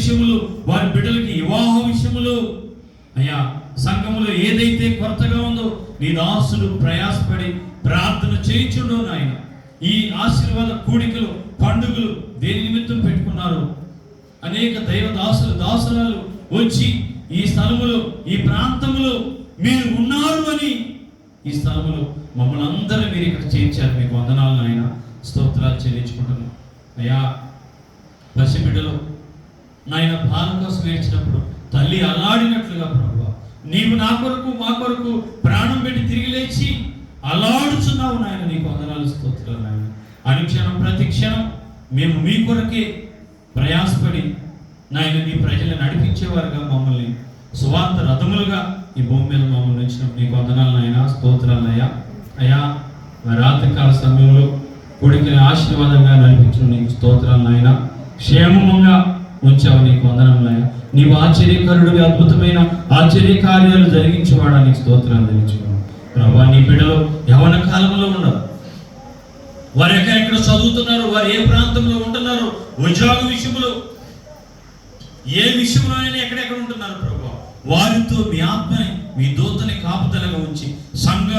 విషయములు వారి బిడ్డలకి వివాహ విషయములు. అయ్యా సంఘములో ఏదైతే కొరతగా ఉందో నీ దాసుడు ప్రయాసపడి ప్రార్థన చేయించుడో నాయన. ఈ ఆశీర్వాద కూడికలు పండుగలు దేని నిమిత్తం పెట్టుకున్నారు? అనేక దైవ దాసులు దాసురాలు వచ్చి ఈ స్థలములో ఈ ప్రాంతంలో మీరు ఉన్నారు అని ఈ స్థలములో మమ్మల్ని అందరూ మీరు ఇక్కడ చేర్చారు. మీకు వందనాలు నాయన. స్తోత్రాలు చెల్లించుకుంటున్నాం. అయ్యా పసిబిడ్డలో నాయన భారం కోసం ఏడ్చినప్పుడు తల్లి అల్లాడినట్లుగా ప్రభు నీవు నా కొరకు మా కొరకు ప్రాణం పెట్టి తిరిగి లేచి అల్లాడుచున్నావు నాయన నీకు వందనాలు స్తోత్రాలు నాయన. అనుక్షణం ప్రతి క్షణం మేము మీ కొరకే ప్రయాసపడి నాయన నీ ప్రజలను నడిపించేవారుగా మమ్మల్ని సువార్త రథములుగా ఈ భూమి మీద మమ్మల్ని ఉంచిన. నీకు వందనాలు నాయన స్తోత్రాలు అయ్యా అయ్యా రాత్రికాల సమయంలో కొడుకుని ఆశీర్వాదంగా నడిపించిన నీకు స్తోత్రాలు నాయన. క్షేమంగా ఉంచావు నీకు వందనం నీవు ఆశ్చర్యకరుడివి అద్భుతమైన ఆశ్చర్య కార్యాలు జరిగించేవాడా నీకు స్తోత్రాలు తెలియచుకున్నావు ప్రభా నీ బిడ్డలు యవన కాలంలో ఉన్నారు వారు ఎక్కడ చదువుతున్నారు వారు ఏ ప్రాంతంలో ఉంటున్నారు ఉద్యోగ విషయంలో ఏ విషయంలోనైనా ఎక్కడెక్కడ ఉంటున్నారు ప్రభు? వారితో మీ ఆత్మని మీ దూతని కాపుదలగా ఉంచి సంఘ